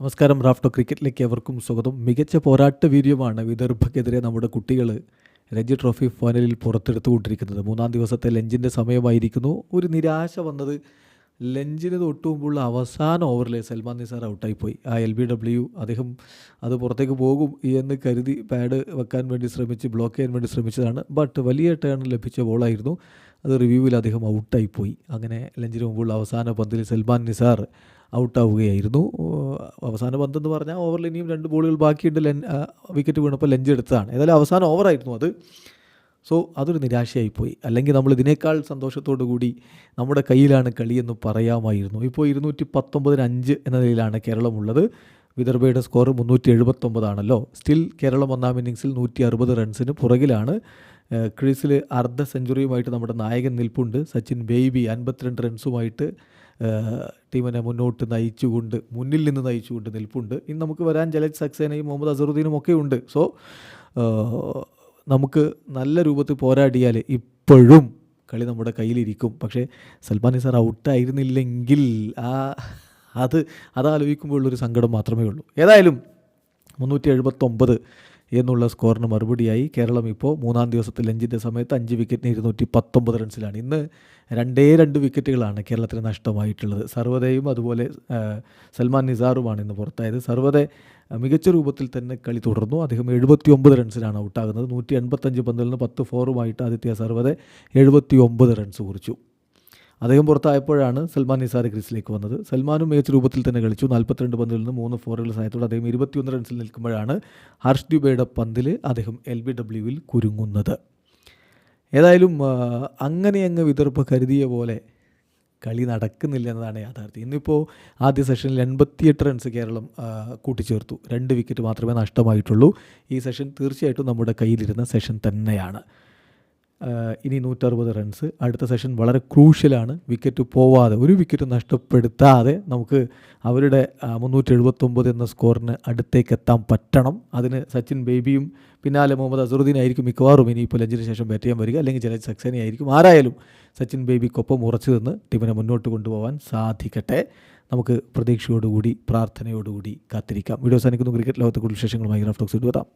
നമസ്കാരം റാഫ്റ്റോ ക്രിക്കറ്റിലേക്ക് എവർക്കും സ്വാഗതം. മികച്ച പോരാട്ട വീര്യമാണ് വിദർഭക്കെതിരെ നമ്മുടെ കുട്ടികൾ രഞ്ജി ട്രോഫി ഫൈനലിൽ പുറത്തെടുത്തുകൊണ്ടിരിക്കുന്നത്. മൂന്നാം ദിവസത്തെ ലഞ്ചിന്റെ സമയമായിരിക്കുന്നു. ഒരു നിരാശ വന്നത് ലഞ്ചിന് തൊട്ട് മുമ്പുള്ള അവസാന ഓവറിൽ സൽമാൻ നിസാർ ഔട്ടായിപ്പോയി. ആ എൽ ബി ഡബ്ല്യു അദ്ദേഹം അത് പുറത്തേക്ക് പോകും എന്ന് കരുതി പാഡ് വെക്കാൻ വേണ്ടി ശ്രമിച്ച് ബ്ലോക്ക് ചെയ്യാൻ വേണ്ടി ശ്രമിച്ചതാണ്. ബട്ട് വലിയ ടേൺ ലഭിച്ച ബോളായിരുന്നു. അത് റിവ്യൂവിൽ അദ്ദേഹം ഔട്ടായിപ്പോയി അങ്ങനെ ലഞ്ചിന് മുമ്പുള്ള അവസാന പന്തിൽ സൽമാൻ നിസാർ ഔട്ടാവുകയായിരുന്നു. അവസാന പന്തെന്ന് പറഞ്ഞാൽ ഓവറിൽ ഇനിയും രണ്ട് ബോളുകൾ ബാക്കിയുണ്ട്. ലെൻ വിക്കറ്റ് വീണപ്പോൾ ലഞ്ച് എടുത്തതാണ്. ഏതായാലും അവസാന ഓവറായിരുന്നു അത്. സോ അതൊരു നിരാശയായിപ്പോയി അല്ലെങ്കിൽ നമ്മൾ ഇതിനേക്കാൾ സന്തോഷത്തോടു കൂടി നമ്മുടെ കയ്യിലാണ് കളിയെന്ന് പറയാമായിരുന്നു. ഇപ്പോൾ ഇരുന്നൂറ്റി പത്തൊമ്പതിന് അഞ്ച് എന്ന നിലയിലാണ് കേരളമുള്ളത്. വിദർഭയുടെ സ്കോർ മുന്നൂറ്റി എഴുപത്തൊമ്പതാണല്ലോ. സ്റ്റിൽ കേരളം ഒന്നാം ഇന്നിങ്സിൽ നൂറ്റി അറുപത് റൺസിന് പുറകിലാണ്. ക്രീസിൽ അർദ്ധ സെഞ്ചുറിയുമായിട്ട് നമ്മുടെ നായകൻ നിൽപ്പുണ്ട്. സച്ചിൻ ബേബി അൻപത്തിരണ്ട് റൺസുമായിട്ട് ടീമിനെ മുന്നോട്ട് നയിച്ചുകൊണ്ട് മുന്നിൽ നിന്ന് നയിച്ചുകൊണ്ട് നിൽപ്പുണ്ട്. ഇനി നമുക്ക് വരാൻ ജലജ് സക്സേനയും മുഹമ്മദ് അസറുദ്ദീനും ഒക്കെ ഉണ്ട്. സോ നമുക്ക് നല്ല രൂപത്തിൽ പോരാടിയാൽ ഇപ്പോഴും കളി നമ്മുടെ കയ്യിലിരിക്കും. പക്ഷേ സൽമാൻ നിസാർ ഔട്ടായിരുന്നില്ലെങ്കിൽ ആ അത് അതാലോചിക്കുമ്പോഴുള്ളൊരു സങ്കടം മാത്രമേ ഉള്ളൂ. ഏതായാലും മുന്നൂറ്റി എഴുപത്തൊമ്പത് എന്നുള്ള സ്കോറിന് മറുപടിയായി കേരളം ഇപ്പോൾ മൂന്നാം ദിവസത്തെ ലഞ്ചിന്റെ സമയത്ത് അഞ്ച് വിക്കറ്റിന് ഇരുന്നൂറ്റി പത്തൊമ്പത് റൺസിലാണ്. ഇന്ന് രണ്ടേ രണ്ട് വിക്കറ്റുകളാണ് കേരളത്തിന് നഷ്ടമായിട്ടുള്ളത്. സർവതയും അതുപോലെ സൽമാൻ നിസാറുമാണ് ഇന്ന് പുറത്തായത്. സർവതെ മികച്ച രൂപത്തിൽ തന്നെ കളി തുടർന്നു. അദ്ദേഹം എഴുപത്തി ഒമ്പത് റൺസിലാണ് ഔട്ടാകുന്നത്. നൂറ്റി എൺപത്തഞ്ച് പന്തിൽ നിന്ന് പത്ത് ഫോറുമായിട്ട് ആദിത്യ സർവതെ എഴുപത്തി ഒമ്പത് റൺസ് കുറിച്ചു. അദ്ദേഹം പുറത്തായപ്പോഴാണ് സൽമാൻ നിസാർ ക്രീസിലേക്ക് വന്നത്. സൽമാനും മികച്ച രൂപത്തിൽ തന്നെ കളിച്ചു. നാൽപ്പത്തിരണ്ട് പന്തിൽ നിന്ന് മൂന്ന് ഫോറുകൾ സഹായത്തോടെ അദ്ദേഹം ഇരുപത്തിയൊന്ന് റൺസിൽ നിൽക്കുമ്പോഴാണ് ഹർഷ് ഡ്യൂബയുടെ പന്തിൽ അദ്ദേഹം എൽ ബി ഡബ്ല്യുവിൽ കുരുങ്ങുന്നത്. ഏതായാലും അങ്ങനെ അങ്ങ് വിതർപ്പ് കരുതിയ പോലെ കളി നടക്കുന്നില്ല എന്നതാണ് യാഥാർത്ഥ്യം. ഇന്നിപ്പോൾ ആദ്യ സെഷനിൽ എൺപത്തിയെട്ട് റൺസ് കേരളം കൂട്ടിച്ചേർത്തു. രണ്ട് വിക്കറ്റ് മാത്രമേ നഷ്ടമായിട്ടുള്ളൂ. ഈ സെഷൻ തീർച്ചയായിട്ടും നമ്മുടെ കയ്യിലിരുന്ന സെഷൻ തന്നെയാണ്. ഇനി നൂറ്ററുപത് റൺസ് അടുത്ത സെഷൻ വളരെ ക്രൂഷ്യലാണ് വിക്കറ്റ് പോവാതെ ഒരു വിക്കറ്റ് നഷ്ടപ്പെടുത്താതെ നമുക്ക് അവരുടെ മുന്നൂറ്റി എഴുപത്തൊമ്പത് എന്ന സ്കോറിന് അടുത്തേക്ക് എത്താൻ പറ്റണം. അതിന് സച്ചിൻ ബേബിയും പിന്നാലെ മുഹമ്മദ് അസറുദ്ദീൻ ആയിരിക്കും മിക്കവാറും ഇനിയിപ്പോൾ ലഞ്ചിന് ശേഷം ബാറ്റ് ചെയ്യാൻ വരിക. അല്ലെങ്കിൽ ജലജ് സക്സേന ആയിരിക്കും. ആരായാലും സച്ചിൻ ബേബിക്കൊപ്പം ഉറച്ചു നിന്ന് ടീമിനെ മുന്നോട്ട് കൊണ്ടുപോകാൻ സാധിക്കട്ടെ. നമുക്ക് പ്രതീക്ഷയോടുകൂടി പ്രാർത്ഥനയോടുകൂടി കാത്തിരിക്കാം. വീഡിയോ സാധിക്കുന്നു ക്രിക്കറ്റ് ലോകത്തെ കൂടുതൽ വിശേഷങ്ങളുമായി ഗ്രാഫ്റ്റോക്സ് ഇടുവതാം